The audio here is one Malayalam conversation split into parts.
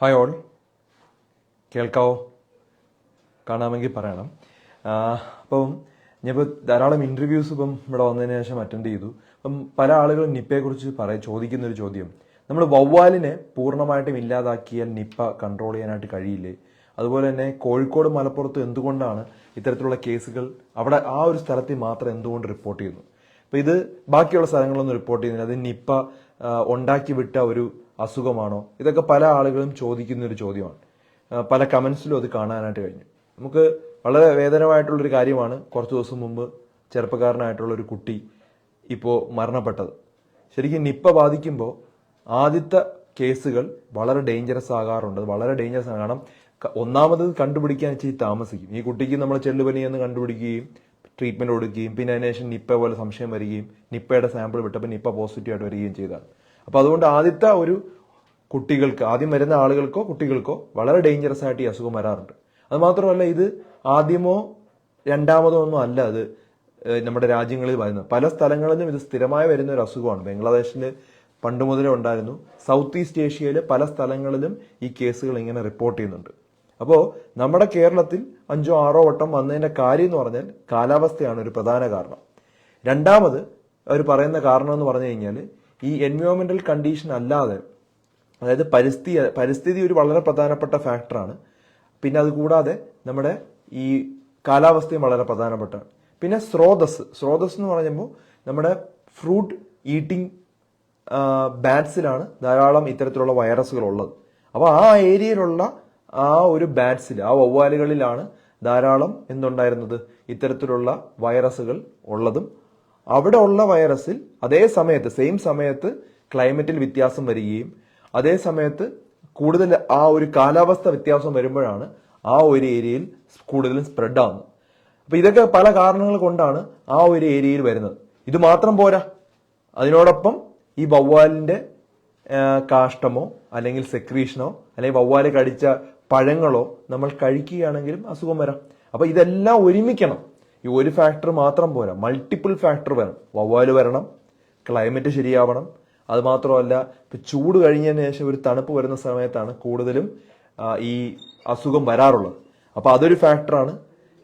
ഹായ് ഓൾ കേൾക്കാവോ? കാണാമെങ്കിൽ പറയണം. അപ്പം ഞാനിപ്പോൾ ധാരാളം ഇന്റർവ്യൂസ് ഇപ്പം ഇവിടെ വന്നതിന് ശേഷം അറ്റൻഡ് ചെയ്തു. അപ്പം പല ആളുകളും നിപ്പയെക്കുറിച്ച് ചോദിക്കുന്ന ഒരു ചോദ്യം. നമ്മൾ വവ്വാലിനെ പൂർണമായിട്ടും ഇല്ലാതാക്കിയാൽ നിപ്പ കൺട്രോൾ ചെയ്യാനായിട്ട് കഴിയില്ലേ? അതുപോലെ തന്നെ കോഴിക്കോട് മലപ്പുറത്ത് എന്തുകൊണ്ടാണ് ഇത്തരത്തിലുള്ള കേസുകൾ അവിടെ ആ ഒരു സ്ഥലത്തിൽ മാത്രം എന്തുകൊണ്ട് റിപ്പോർട്ട് ചെയ്യുന്നു? അപ്പോൾ ഇത് ബാക്കിയുള്ള സ്ഥലങ്ങളൊന്നും റിപ്പോർട്ട് ചെയ്യുന്നില്ല. അത് നിപ്പ ഉണ്ടാക്കി വിട്ട ഒരു അസുഖമാണോ? ഇതൊക്കെ പല ആളുകളും ചോദിക്കുന്ന ഒരു ചോദ്യമാണ് പല കമൻസിലും അത് കാണാനായിട്ട് കഴിഞ്ഞു. നമുക്ക് വളരെ വേദനമായിട്ടുള്ളൊരു കാര്യമാണ് കുറച്ച് ദിവസം മുമ്പ് ചെറുപ്പക്കാരനായിട്ടുള്ള ഒരു കുട്ടി ഇപ്പോൾ മരണപ്പെട്ടത്. ശരിക്കും നിപ്പ ബാധിക്കുമ്പോൾ ആദ്യത്തെ കേസുകൾ വളരെ ഡേഞ്ചറസ് ആകാറുണ്ട്. വളരെ ഡേഞ്ചറസ് ആണ്. കാരണം ഒന്നാമത് കണ്ടുപിടിക്കാൻ ഇച്ചിരി താമസിക്കും. ഈ കുട്ടിക്ക് നമ്മൾ ചെള്ളുപനി എന്ന് കണ്ടുപിടിക്കുകയും ട്രീറ്റ്മെന്റ് കൊടുക്കുകയും പിന്നെ അതിനുശേഷം നിപ്പ പോലെ സംശയം വരികയും നിപ്പയുടെ സാമ്പിൾ വിട്ടപ്പോൾ നിപ്പ പോസിറ്റീവായിട്ട് വരികയും ചെയ്തതാണ് അപ്പോൾ അതുകൊണ്ട് ആദ്യത്തെ ഒരു കുട്ടികൾക്ക് ആദ്യം വരുന്ന ആളുകൾക്കോ കുട്ടികൾക്കോ വളരെ ഡേഞ്ചറസ് ആയിട്ട് ഈ അസുഖം വരാറുണ്ട്. അത് മാത്രമല്ല ഇത് ആദ്യമോ രണ്ടാമതോ ഒന്നും അല്ല അത് നമ്മുടെ രാജ്യങ്ങളിൽ വരുന്നത്. പല സ്ഥലങ്ങളിലും ഇത് സ്ഥിരമായി വരുന്ന ഒരു അസുഖമാണ്. ബംഗ്ലാദേശിൽ പണ്ട് മുതലേ ഉണ്ടായിരുന്നു. സൗത്ത് ഈസ്റ്റ് ഏഷ്യയിലെ പല സ്ഥലങ്ങളിലും ഈ കേസുകൾ ഇങ്ങനെ റിപ്പോർട്ട് ചെയ്യുന്നുണ്ട്. അപ്പോൾ നമ്മുടെ കേരളത്തിൽ അഞ്ചോ ആറോ വട്ടം വന്നതിന്റെ കാര്യം എന്ന് പറഞ്ഞാൽ കാലാവസ്ഥയാണ് ഒരു പ്രധാന കാരണം. രണ്ടാമത് അവർ പറയുന്ന കാരണം എന്ന് പറഞ്ഞു കഴിഞ്ഞാൽ ഈ എൻവയോൺമെന്റൽ കണ്ടീഷൻ അല്ലാതെ അതായത് പരിസ്ഥിതി പരിസ്ഥിതി ഒരു വളരെ പ്രധാനപ്പെട്ട ഫാക്ടറാണ് പിന്നെ അതുകൂടാതെ നമ്മുടെ ഈ കാലാവസ്ഥയും വളരെ പ്രധാനപ്പെട്ടാണ് പിന്നെ സ്രോതസ് സ്രോതസ് എന്ന് പറയുമ്പോൾ നമ്മുടെ ഫ്രൂട്ട് ഈറ്റിംഗ് ബാറ്റ്സിലാണ് ധാരാളം ഇത്തരത്തിലുള്ള വൈറസുകൾ ഉള്ളത്. അപ്പോൾ ആ ഏരിയയിലുള്ള ആ ഒരു ബാറ്റ്സിൽ ആ വവ്വാലുകളിലാണ് ധാരാളം എന്തുണ്ടായിരുന്നത്? ഇത്തരത്തിലുള്ള വൈറസുകൾ ഉള്ളതും അവിടെ ഉള്ള വൈറസിൽ അതേ സമയത്ത് സെയിം സമയത്ത് ക്ലൈമറ്റിൽ വ്യത്യാസം വരികയും അതേ സമയത്ത് കൂടുതൽ ആ ഒരു കാലാവസ്ഥ വ്യത്യാസം വരുമ്പോഴാണ് ആ ഒരു ഏരിയയിൽ കൂടുതലും സ്പ്രെഡ് ആവുന്നത്. അപ്പൊ ഇതൊക്കെ പല കാരണങ്ങൾ കൊണ്ടാണ് ആ ഒരു ഏരിയയിൽ വരുന്നത്. ഇത് മാത്രം പോരാ. അതിനോടൊപ്പം ഈ വവ്വാലിന്റെ ആ, കാഷ്ടമോ അല്ലെങ്കിൽ സെക്രീഷനോ അല്ലെങ്കിൽ വവ്വാൽ കടിച്ച പഴങ്ങളോ നമ്മൾ കഴിക്കുകയാണെങ്കിലും അസുഖം വരാം. അപ്പൊ ഇതെല്ലാം ഒരുമിക്കണം. ഈ ഒരു ഫാക്ടർ മാത്രം പോരാ. മൾട്ടിപ്പിൾ ഫാക്ടർ വേണം. വവ്വാൽ വരണം ക്ലൈമറ്റ് ശരിയാവണം. അതുമാത്രമല്ല ഇപ്പം ചൂട് കഴിഞ്ഞതിന് ശേഷം ഒരു തണുപ്പ് വരുന്ന സമയത്താണ് കൂടുതലും ഈ അസുഖം വരാറുള്ളത്. അപ്പോൾ അതൊരു ഫാക്ടറാണ്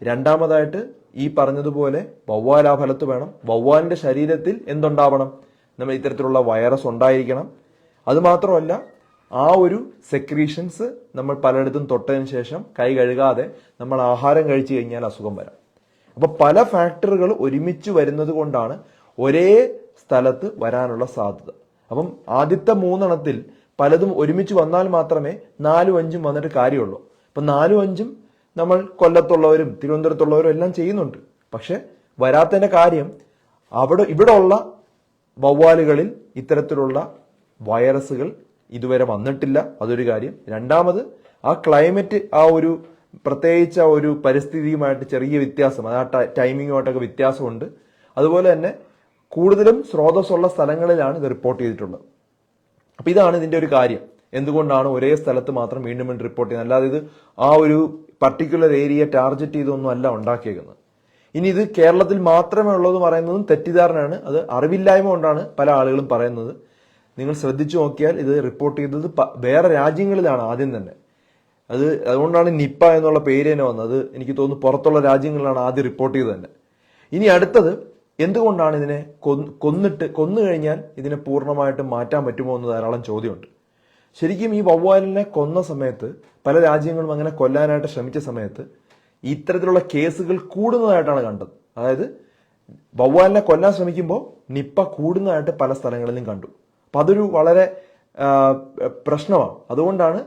രണ്ടാമതായിട്ട് ഈ പറഞ്ഞതുപോലെ വവ്വാൽ ആ ഫലത്ത് വേണം. വവ്വാലിന്റെ ശരീരത്തിൽ എന്തുണ്ടാവണം? നമ്മൾ ഇത്തരത്തിലുള്ള വൈറസ് ഉണ്ടായിരിക്കണം. അതുമാത്രമല്ല ആ ഒരു സെക്രീഷൻസ് നമ്മൾ പലയിടത്തും തൊട്ടതിന് ശേഷം കൈ കഴുകാതെ നമ്മൾ ആഹാരം കഴിച്ചു കഴിഞ്ഞാൽ അസുഖം വരാം. അപ്പൊ പല ഫാക്ടറുകൾ ഒരുമിച്ച് വരുന്നത് കൊണ്ടാണ് ഒരേ സ്ഥലത്ത് വരാനുള്ള സാധ്യത. അപ്പം ആദ്യത്തെ മൂന്നെണ്ണത്തിൽ പലതും ഒരുമിച്ച് വന്നാൽ മാത്രമേ നാലും അഞ്ചും വന്നിട്ട് കാര്യമുള്ളൂ. അപ്പൊ നാലും അഞ്ചും നമ്മൾ കൊല്ലത്തുള്ളവരും തിരുവനന്തപുരത്തുള്ളവരും എല്ലാം ചെയ്യുന്നുണ്ട്. പക്ഷെ വരാത്തതിന്റെ കാര്യം അവിടെ ഇവിടെ ഉള്ള വവ്വാലുകളിൽ ഇത്തരത്തിലുള്ള വൈറസുകൾ ഇതുവരെ വന്നിട്ടില്ല. അതൊരു കാര്യം. രണ്ടാമത് ആ ക്ലൈമറ്റ് ആ ഒരു പ്രത്യേകിച്ച് ഒരു പരിസ്ഥിതിയുമായിട്ട് ചെറിയ വ്യത്യാസം അത് ആ ടൈമിങ്ങുമായിട്ടൊക്കെ വ്യത്യാസമുണ്ട്. അതുപോലെ തന്നെ കൂടുതലും സ്രോതസ്സുള്ള സ്ഥലങ്ങളിലാണ് ഇത് റിപ്പോർട്ട് ചെയ്തിട്ടുള്ളത്. അപ്പൊ ഇതാണ് ഇതിന്റെ ഒരു കാര്യം. എന്തുകൊണ്ടാണ് ഒരേ സ്ഥലത്ത് മാത്രം വീണ്ടും വീണ്ടും റിപ്പോർട്ട് ചെയ്യുന്നത്? അല്ലാതെ ഇത് ആ ഒരു പർട്ടിക്കുലർ ഏരിയ ടാർഗറ്റ് ചെയ്തൊന്നും അല്ല ഉണ്ടാക്കിയേക്കുന്നത്. ഇനി ഇത് കേരളത്തിൽ മാത്രമേ ഉള്ളൂ പറയുന്നതും തെറ്റിദ്ധാരണയാണ്. അത് അറിവില്ലായ്മ കൊണ്ടാണ് പല ആളുകളും പറയുന്നത്. നിങ്ങൾ ശ്രദ്ധിച്ചു നോക്കിയാൽ ഇത് റിപ്പോർട്ട് ചെയ്തത് വേറെ രാജ്യങ്ങളിലാണ് ആദ്യം തന്നെ. അത് അതുകൊണ്ടാണ് നിപ്പ എന്നുള്ള പേര് തന്നെ വന്നത്. എനിക്ക് തോന്നുന്നു പുറത്തുള്ള രാജ്യങ്ങളിലാണ് ആദ്യം റിപ്പോർട്ട് ചെയ്തത് തന്നെ. ഇനി അടുത്തത് എന്തുകൊണ്ടാണ് ഇതിനെ കൊന്നിട്ട് കൊന്നു കഴിഞ്ഞാൽ ഇതിനെ പൂർണമായിട്ടും മാറ്റാൻ പറ്റുമോ എന്ന് ധാരാളം ചോദ്യമുണ്ട്. ശരിക്കും ഈ വവ്വാലിനെ കൊന്ന സമയത്ത് പല രാജ്യങ്ങളും അങ്ങനെ കൊല്ലാനായിട്ട് ശ്രമിച്ച സമയത്ത് ഇത്തരത്തിലുള്ള കേസുകൾ കൂടുന്നതായിട്ടാണ് കണ്ടത്. അതായത് വവ്വാലിനെ കൊല്ലാൻ ശ്രമിക്കുമ്പോൾ നിപ്പ കൂടുന്നതായിട്ട് പല സ്ഥലങ്ങളിലും കണ്ടു. അപ്പൊ അതൊരു വളരെ പ്രശ്നമാണ്. അതുകൊണ്ടാണ്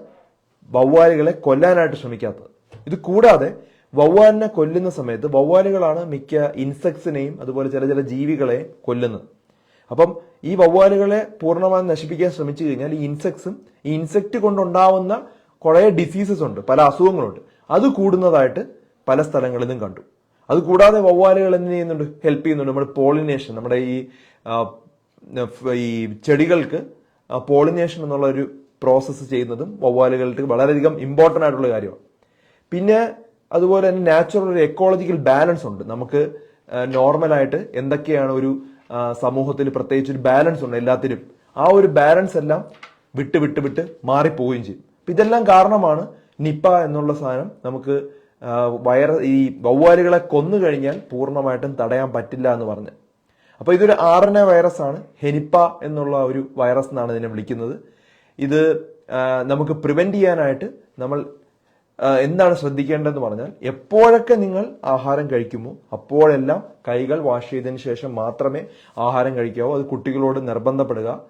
വവ്വാലുകളെ കൊല്ലാനായിട്ട് ശ്രമിക്കാത്തത്. ഇത് കൂടാതെ വവ്വാലിനെ കൊല്ലുന്ന സമയത്ത് വവ്വാലുകളാണ് മിക്ക ഇൻസെക്ട്സിനെയും അതുപോലെ ചില ചില ജീവികളെ കൊല്ലുന്നത്. അപ്പം ഈ വവ്വാലുകളെ പൂർണമായും നശിപ്പിക്കാൻ ശ്രമിച്ചു കഴിഞ്ഞാൽ ഈ ഇൻസെക്ട്സും ഈ ഇൻസെക്ട് കൊണ്ടുണ്ടാവുന്ന കുറെ ഡിസീസസ് ഉണ്ട് പല അസുഖങ്ങളുണ്ട്. അത് കൂടുന്നതായിട്ട് പല സ്ഥലങ്ങളിലും കണ്ടു. അത് കൂടാതെ വവ്വാലുകൾ എന്ത് ചെയ്യുന്നുണ്ട്? ഹെൽപ്പ് ചെയ്യുന്നുണ്ട്. നമ്മുടെ പോളിനേഷൻ നമ്മുടെ ഈ ഈ ചെടികൾക്ക് പോളിനേഷൻ എന്നുള്ള ഒരു പ്രോസസ്സ് ചെയ്യുന്നതും വവ്വാലുകൾക്ക് വളരെയധികം ഇമ്പോർട്ടന്റ് ആയിട്ടുള്ള കാര്യമാണ്. പിന്നെ അതുപോലെ തന്നെ നാച്ചുറൽ ഒരു എക്കോളജിക്കൽ ബാലൻസ് ഉണ്ട്. നമുക്ക് നോർമലായിട്ട് എന്തൊക്കെയാണ് ഒരു സമൂഹത്തിൽ പ്രത്യേകിച്ച് ഒരു ബാലൻസ് ഉണ്ട് എല്ലാത്തിനും. ആ ഒരു ബാലൻസ് എല്ലാം വിട്ട് വിട്ട് വിട്ട് മാറിപ്പോവുകയും ചെയ്യും. അപ്പം ഇതെല്ലാം കാരണമാണ് നിപ്പ എന്നുള്ള സാധനം നമുക്ക് വൈറസ് ഈ വവ്വാലുകളെ കൊന്നു കഴിഞ്ഞാൽ പൂർണമായിട്ടും തടയാൻ പറ്റില്ല എന്ന് പറഞ്ഞ്. അപ്പോൾ ഇതൊരു ആർ എൻ എ വൈറസ് ആണ്. ഹെനിപ്പ എന്നുള്ള ഒരു വൈറസ് എന്നാണ് ഇതിനെ വിളിക്കുന്നത്. ഇത് നമുക്ക് പ്രിവെന്റ് ചെയ്യാനായിട്ട് നമ്മൾ എന്താണ് ശ്രദ്ധിക്കേണ്ടതെന്ന് പറഞ്ഞാൽ എപ്പോഴൊക്കെ നിങ്ങൾ ആഹാരം കഴിക്കുമോ അപ്പോഴെല്ലാം കൈകൾ വാഷ് ചെയ്തതിന് ശേഷം മാത്രമേ ആഹാരം കഴിക്കാവൂ. അത് കുട്ടികളോട് നിർബന്ധപ്പെടുക.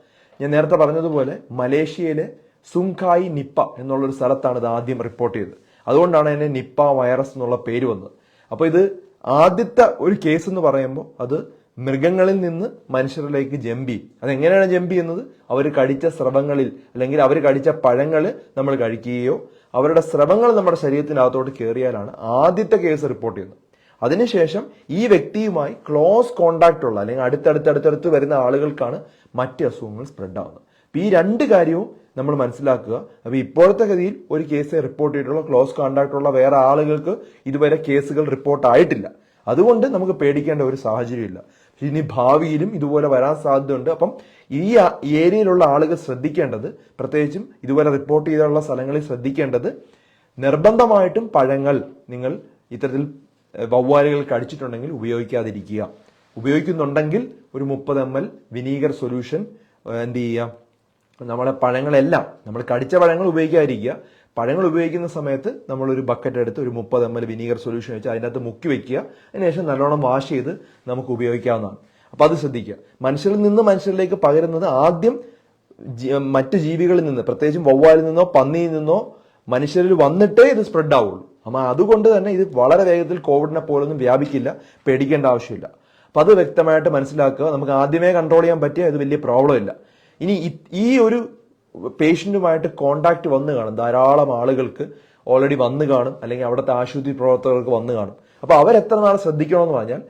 ഞാൻ നേരത്തെ പറഞ്ഞതുപോലെ മലേഷ്യയിലെ സുങ്കായി നിപ്പ എന്നുള്ളൊരു സ്ഥലത്താണ് ഇത് ആദ്യം റിപ്പോർട്ട് ചെയ്തത്. അതുകൊണ്ടാണ് അതിന് നിപ്പ വൈറസ് എന്നുള്ള പേര് വന്നത്. അപ്പോൾ ഇത് ആദ്യത്തെ ഒരു കേസ് എന്ന് പറയുമ്പോൾ അത് മൃഗങ്ങളിൽ നിന്ന് മനുഷ്യരിലേക്ക് ജമ്പി. അതെങ്ങനെയാണ് ജമ്പി എന്നത്? അവർ കടിച്ച സ്രവങ്ങളിൽ അല്ലെങ്കിൽ അവർ കടിച്ച പഴങ്ങൾ നമ്മൾ കഴിക്കുകയോ അവരുടെ സ്രവങ്ങൾ നമ്മുടെ ശരീരത്തിനകത്തോട്ട് കയറിയാലാണ് ആദ്യത്തെ കേസ് റിപ്പോർട്ട് ചെയ്യുന്നത്. അതിനുശേഷം ഈ വ്യക്തിയുമായി ക്ലോസ് കോണ്ടാക്റ്റ് ഉള്ള അല്ലെങ്കിൽ അടുത്തടുത്തടുത്തടുത്ത് അടുത്തടുത്ത് വരുന്ന ആളുകൾക്കാണ് മറ്റ് അസുഖങ്ങൾ സ്പ്രെഡ് ആവുന്നത്. അപ്പം ഈ രണ്ട് കാര്യവും നമ്മൾ മനസ്സിലാക്കുക. അപ്പോൾ ഇപ്പോഴത്തെ ഗതിയിൽ ഒരു കേസ് റിപ്പോർട്ട് ചെയ്തിട്ടുള്ള ക്ലോസ് കോണ്ടാക്റ്റ് ഉള്ള വേറെ ആളുകൾക്ക് ഇതുവരെ കേസുകൾ റിപ്പോർട്ട് ആയിട്ടില്ല. അതുകൊണ്ട് നമുക്ക് പേടിക്കേണ്ട ഒരു സാഹചര്യമില്ല. ഇനി ഭാവിയിലും ഇതുപോലെ വരാൻ സാധ്യതയുണ്ട്. അപ്പം ഈ ഏരിയയിലുള്ള ആളുകൾ ശ്രദ്ധിക്കേണ്ടത് പ്രത്യേകിച്ചും ഇതുപോലെ റിപ്പോർട്ട് ചെയ്തിട്ടുള്ള സ്ഥലങ്ങളിൽ ശ്രദ്ധിക്കേണ്ടത് നിർബന്ധമായിട്ടും പഴങ്ങൾ നിങ്ങൾ ഇത്തരത്തിൽ വവ്വാലുകൾ കടിച്ചിട്ടുണ്ടെങ്കിൽ ഉപയോഗിക്കാതിരിക്കുക. ഉപയോഗിക്കുന്നുണ്ടെങ്കിൽ ഒരു മുപ്പത് എം എൽ വിനീഗർ സൊല്യൂഷൻ എന്ത് ചെയ്യുക? നമ്മുടെ പഴങ്ങളെല്ലാം നമ്മൾ കടിച്ച പഴങ്ങൾ ഉപയോഗിക്കാതിരിക്കുക. പഴങ്ങൾ ഉപയോഗിക്കുന്ന സമയത്ത് നമ്മളൊരു ബക്കറ്റ് എടുത്ത് ഒരു മുപ്പത് എം എൽ വിനീഗർ സൊല്യൂഷൻ വെച്ച് അതിനകത്ത് മുക്കി വെക്കുക. അതിനുശേഷം നല്ലോണം വാഷ് ചെയ്ത് നമുക്ക് ഉപയോഗിക്കാവുന്നതാണ്. അപ്പോൾ അത് ശ്രദ്ധിക്കുക. മനുഷ്യരിൽ നിന്ന് മനുഷ്യരിലേക്ക് പകരുന്നത് ആദ്യം മറ്റ് ജീവികളിൽ നിന്ന് പ്രത്യേകിച്ചും വവ്വാലിൽ നിന്നോ പന്നിയിൽ നിന്നോ മനുഷ്യരിൽ വന്നിട്ടേ ഇത് സ്പ്രെഡ് ആവുള്ളൂ. അപ്പൊ അതുകൊണ്ട് തന്നെ ഇത് വളരെ വേഗത്തിൽ കോവിഡിനെ പോലൊന്നും വ്യാപിക്കില്ല പേടിക്കേണ്ട ആവശ്യമില്ല. അപ്പൊ അത് വ്യക്തമായിട്ട് മനസ്സിലാക്കുക. നമുക്ക് ആദ്യമേ കൺട്രോൾ ചെയ്യാൻ പറ്റിയ ഇത് വലിയ പ്രോബ്ലം ഇല്ല. ഇനി ഈ ഒരു പേഷ്യന്റുമായിട്ട് കോണ്ടാക്ട് വന്നു കാണും. ധാരാളം ആളുകൾക്ക് ഓൾറെഡി വന്നു കാണും. അല്ലെങ്കിൽ അവിടുത്തെ ആശുപത്രി പ്രവർത്തകർക്ക് വന്നു കാണും. അപ്പൊ അവരെത്ര നാൾ ശ്രദ്ധിക്കണമെന്ന് പറഞ്ഞാൽ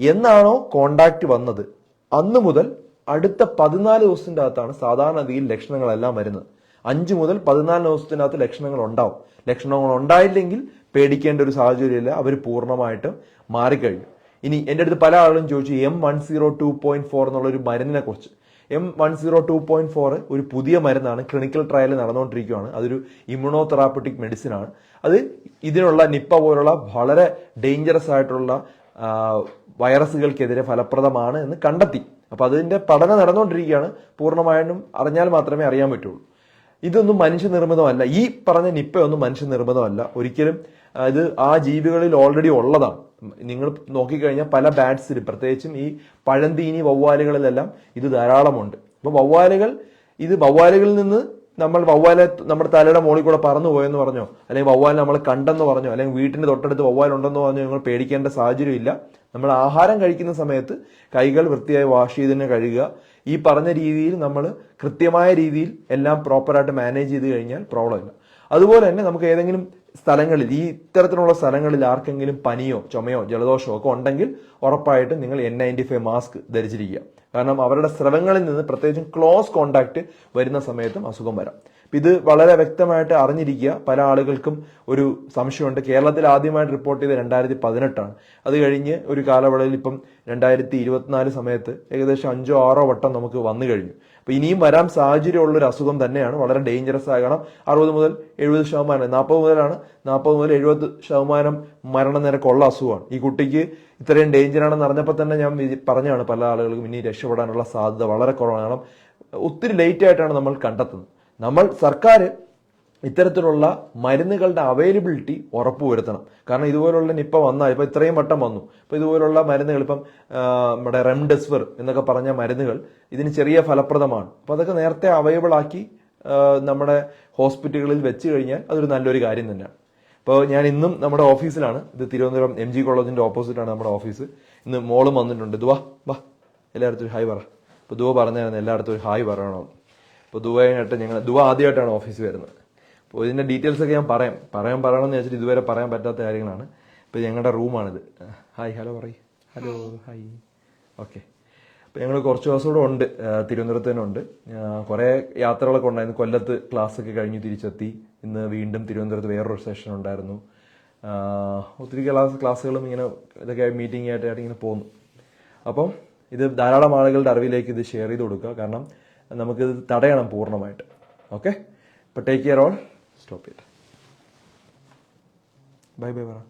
എന്നാണോ കോണ്ടാക്ട് വന്നത്? അന്ന് മുതൽ അടുത്ത പതിനാല് ദിവസത്തിന്റെ അകത്താണ് സാധാരണഗതിയിൽ ലക്ഷണങ്ങളെല്ലാം വരുന്നത്. അഞ്ച് മുതൽ പതിനാല് ദിവസത്തിനകത്ത് ലക്ഷണങ്ങൾ ഉണ്ടാവും. ലക്ഷണങ്ങൾ ഉണ്ടായില്ലെങ്കിൽ പേടിക്കേണ്ട ഒരു സാഹചര്യമില്ല. അവർ പൂർണമായിട്ടും മാറിക്കഴിഞ്ഞു. ഇനി എന്റെ അടുത്ത് പല ആളുകളും ചോദിച്ചു M one zero two point four എന്നുള്ള ഒരു മരുന്നിനെ കുറിച്ച് M one zero two point four ഒരു പുതിയ മരുന്നാണ്. ക്ലിനിക്കൽ ട്രയൽ നടന്നുകൊണ്ടിരിക്കുകയാണ് അതൊരു ഇമ്യൂണോ തെറാപ്പറ്റിക് മെഡിസിൻ ആണ്. അത് ഇതിനുള്ള നിപ്പ പോലുള്ള വളരെ ഡേഞ്ചറസ് ആയിട്ടുള്ള വൈറസുകൾക്കെതിരെ ഫലപ്രദമാണ് എന്ന് കണ്ടെത്തി. അപ്പോൾ അതിന്റെ പഠനം നടന്നുകൊണ്ടിരിക്കുകയാണ് പൂർണമായിട്ടും അറിഞ്ഞാൽ മാത്രമേ അറിയാൻ പറ്റുള്ളൂ. ഇതൊന്നും മനുഷ്യനിർമ്മിതമല്ല ഈ പറഞ്ഞ നിപ്പയൊന്നും മനുഷ്യനിർമ്മിതമല്ല ഒരിക്കലും ഇത് ആ ജീവികളിൽ ഓൾറെഡി ഉള്ളതാണ്. നിങ്ങൾ നോക്കിക്കഴിഞ്ഞാൽ പല ബാറ്റ്സിൽ പ്രത്യേകിച്ചും ഈ പഴന്തീനി വവ്വാലുകളിലെല്ലാം ഇത് ധാരാളമുണ്ട്. അപ്പോൾ വവ്വാലുകൾ ഇത് വവ്വാലുകളിൽ നിന്ന് നമ്മൾ വവ്വാലെ നമ്മുടെ തലയുടെ മുകളിൽ കൂടെ പറന്നു പോയെന്ന് പറഞ്ഞോ? അല്ലെങ്കിൽ വവ്വാൽ നമ്മൾ കണ്ടെന്ന് പറഞ്ഞോ? അല്ലെങ്കിൽ വീട്ടിന്റെ തൊട്ടടുത്ത് വവ്വാൽ ഉണ്ടെന്ന് പറഞ്ഞോ? നിങ്ങൾ പേടിക്കേണ്ട സാഹചര്യമില്ല. നമ്മൾ ആഹാരം കഴിക്കുന്ന സമയത്ത് കൈകൾ വൃത്തിയായി വാഷ് ചെയ്തതിനെ കഴുകുക. ഈ പറഞ്ഞ രീതിയിൽ നമ്മൾ കൃത്യമായ രീതിയിൽ എല്ലാം പ്രോപ്പറായിട്ട് മാനേജ് ചെയ്ത് കഴിഞ്ഞാൽ പ്രോബ്ലം ഇല്ല. അതുപോലെ തന്നെ നമുക്ക് ഏതെങ്കിലും സ്ഥലങ്ങളിൽ ഈ ഇത്തരത്തിലുള്ള സ്ഥലങ്ങളിൽ ആർക്കെങ്കിലും പനിയോ ചുമയോ ജലദോഷമോ ഒക്കെ ഉണ്ടെങ്കിൽ ഉറപ്പായിട്ടും നിങ്ങൾ എൻ നയന്റി ഫൈവ് മാസ്ക് ധരിച്ചിരിക്കുക. കാരണം അവരുടെ സ്രവങ്ങളിൽ നിന്ന് പ്രത്യേകിച്ചും ക്ലോസ് കോണ്ടാക്ട് വരുന്ന സമയത്തും അസുഖം വരാം. ഇത് വളരെ വ്യക്തമായിട്ട് അറിഞ്ഞിരിക്കുക. പല ആളുകൾക്കും ഒരു സംശയമുണ്ട്. കേരളത്തിൽ ആദ്യമായിട്ട് റിപ്പോർട്ട് ചെയ്ത് രണ്ടായിരത്തി പതിനെട്ടാണ് അത് കഴിഞ്ഞ് ഒരു കാലയളവിൽ ഇപ്പം രണ്ടായിരത്തി ഇരുപത്തിനാല് സമയത്ത് ഏകദേശം അഞ്ചോ ആറോ വട്ടം നമുക്ക് വന്നു കഴിഞ്ഞു. അപ്പൊ ഇനിയും വരാൻ സാഹചര്യമുള്ള ഒരു അസുഖം തന്നെയാണ്. വളരെ ഡേഞ്ചറസ് ആകണം അറുപത് മുതൽ എഴുപത് ശതമാനം നാൽപ്പത് മുതലാണ് നാൽപ്പത് മുതൽ എഴുപത് ശതമാനം മരണനിരക്കുള്ള അസുഖമാണ്. ഈ കുട്ടിക്ക് ഇത്രയും ഡേഞ്ചർ ആണെന്ന് അറിഞ്ഞപ്പോൾ തന്നെ ഞാൻ പറഞ്ഞാണ് പല ആളുകൾക്കും ഇനി രക്ഷപ്പെടാനുള്ള സാധ്യത വളരെ കുറവാണ്. കാരണം ഒത്തിരി ലേറ്റ് ആയിട്ടാണ് നമ്മൾ കണ്ടെത്തുന്നത്. നമ്മൾ സർക്കാർ ഇത്തരത്തിലുള്ള മരുന്നുകളുടെ അവൈലബിലിറ്റി ഉറപ്പുവരുത്തണം കാരണം ഇതുപോലുള്ള നിപ്പ വന്നാൽ ഇപ്പോൾ ഇത്രയും വട്ടം വന്നു. ഇപ്പോൾ ഇതുപോലുള്ള മരുന്നുകൾ ഇപ്പം നമ്മുടെ റെംഡെസിവിർ എന്നൊക്കെ പറഞ്ഞ മരുന്നുകൾ ഇതിന് ചെറിയ ഫലപ്രദമാണ്. അപ്പോൾ അതൊക്കെ നേരത്തെ അവൈലബിൾ ആക്കി നമ്മുടെ ഹോസ്പിറ്റലുകളിൽ വെച്ച് കഴിഞ്ഞാൽ അതൊരു നല്ലൊരു കാര്യം തന്നെയാണ്. ഇപ്പോൾ ഞാൻ ഇന്നും നമ്മുടെ ഓഫീസിലാണ് ഇത് തിരുവനന്തപുരം എം ജി കോളേജിന്റെ ഓപ്പോസിറ്റാണ് നമ്മുടെ ഓഫീസ് ഇന്ന് മോളും വന്നിട്ടുണ്ട്. ദുവാ വാ. എല്ലായിടത്തും ഹായ് പറ. ഇപ്പോൾ ദുവ പറഞ്ഞായിരുന്നു എല്ലായിടത്തും ഒരു ഹായ് പറയണമെന്ന് അപ്പോൾ ദുവയായിട്ട് ഞങ്ങൾ ദുവ ആദ്യമായിട്ടാണ് ഓഫീസ് വരുന്നത്. അപ്പോൾ ഇതിന്റെ ഡീറ്റെയിൽസ് ഒക്കെ ഞാൻ പറയാം. പറയാൻ പറയണമെന്ന് വെച്ചിട്ട് ഇതുവരെ പറയാൻ പറ്റാത്ത കാര്യങ്ങളാണ്. ഇപ്പോൾ ഞങ്ങളുടെ റൂമാണിത്. ഹായ് ഹലോ പറയ്. Hello hi. ഓക്കെ. അപ്പോൾ ഞങ്ങൾ കുറച്ച് ദിവസം കൂടെ ഉണ്ട് തിരുവനന്തപുരത്ത് തന്നെ ഉണ്ട്. കുറേ യാത്രകളൊക്കെ ഉണ്ടായിരുന്നു. കൊല്ലത്ത് ക്ലാസ് ഒക്കെ കഴിഞ്ഞ് തിരിച്ചെത്തി. ഇന്ന് വീണ്ടും തിരുവനന്തപുരത്ത് വേറൊരു സെഷൻ ഉണ്ടായിരുന്നു. ഒത്തിരി ക്ലാസ് ക്ലാസ്സുകളും ഇങ്ങനെ ഇതൊക്കെ മീറ്റിംഗ് ആയിട്ട് ഇങ്ങനെ പോകുന്നു അപ്പം ഇത് ധാരാളം ആളുകളുടെ അറിവിലേക്ക് ഇത് ഷെയർ ചെയ്ത് കൊടുക്കുക. കാരണം നമുക്കിത് തടയണം പൂർണമായിട്ട്. ഓക്കെ? അപ്പോൾ ടേക്ക് കെയർ ഓൾ സ്റ്റോപ്പ് ചെയ്യട്ടെ. ബൈ ബൈ പറ.